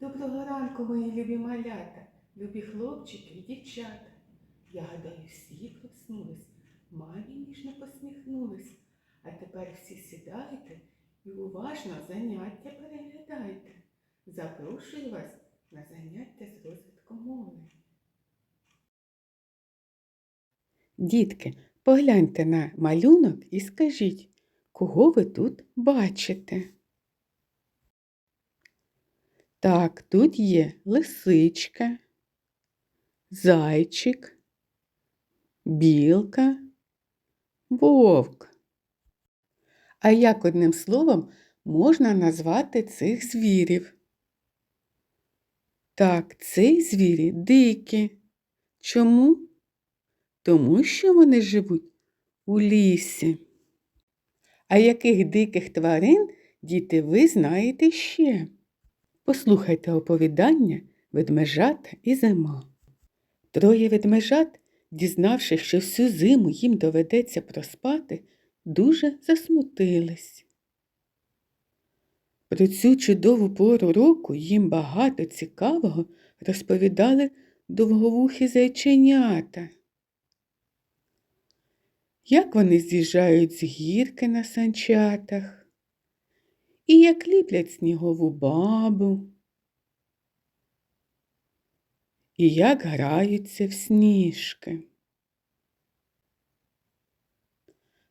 Доброго ранку, мої любі малята, любі хлопчики і дівчата. Я гадаю, всі проснулись, мамі ніжно посміхнулись. А тепер всі сідайте і уважно заняття переглядайте. Запрошую вас на заняття з розвитку мови. Дітки, погляньте на малюнок і скажіть, кого ви тут бачите? Так, тут є лисичка, зайчик, білка, вовк. А як одним словом можна назвати цих звірів? Так, ці звірі дикі. Чому? Тому що вони живуть у лісі. А яких диких тварин, діти, ви знаєте ще? Послухайте оповідання ведмежата і зима. Троє ведмежат, дізнавшись, що всю зиму їм доведеться проспати, дуже засмутились. Про цю чудову пору року їм багато цікавого розповідали довговухі зайченята. Як вони з'їжджають з гірки на санчатах, і як ліплять снігову бабу, і як граються в сніжки.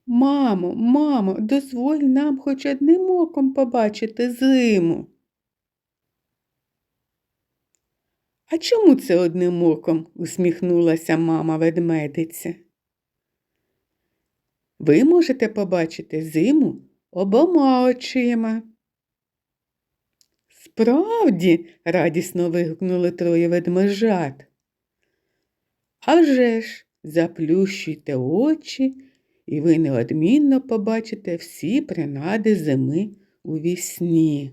Мамо, мамо, дозволь нам хоч одним оком побачити зиму. А чому це одним оком? усміхнулася мама ведмедиця. Ви можете побачити зиму обома очима. Справді, радісно вигукнули троє ведмежат. А вже ж, заплющуйте очі, і ви неодмінно побачите всі принади зими у вісні.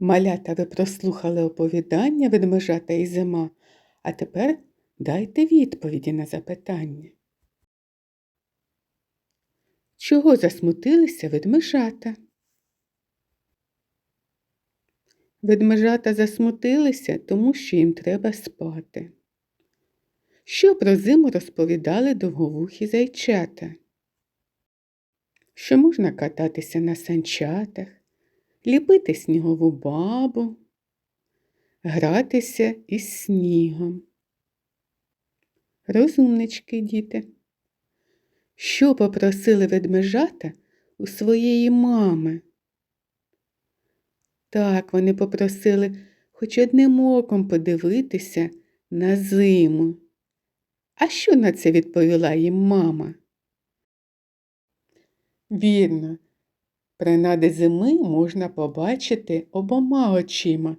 Малята, ви прослухали оповідання ведмежата і зима, а тепер дайте відповіді на запитання. Чого засмутилися ведмежата? Ведмежата засмутилися, тому що їм треба спати. Що про зиму розповідали довговухі зайчата? Що можна кататися на санчатах, ліпити снігову бабу, гратися із снігом. Розумнички, діти. Що попросили ведмежата у своєї мами? Так, вони попросили хоч одним оком подивитися на зиму. А що на це відповіла їм мама? Вірно, принади зими можна побачити обома очима,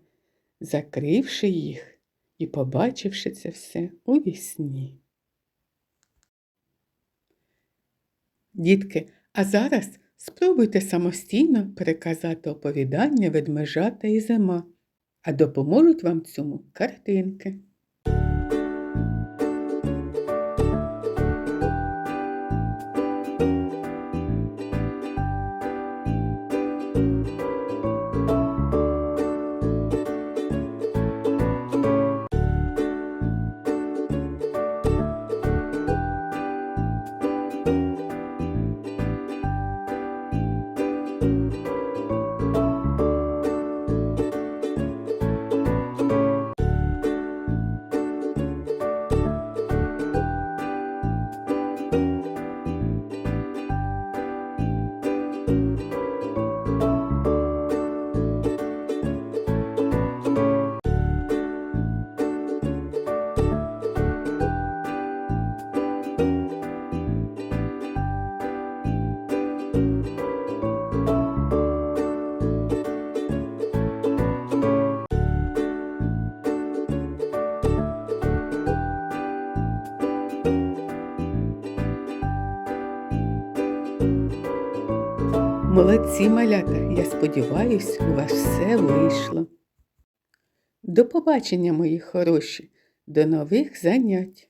закривши їх і побачивши це все у вісні. Дітки, а зараз спробуйте самостійно переказати оповідання ведмежата і зима, а допоможуть вам цьому картинки. Молодці малята, я сподіваюсь, у вас все вийшло. До побачення, мої хороші, до нових занять!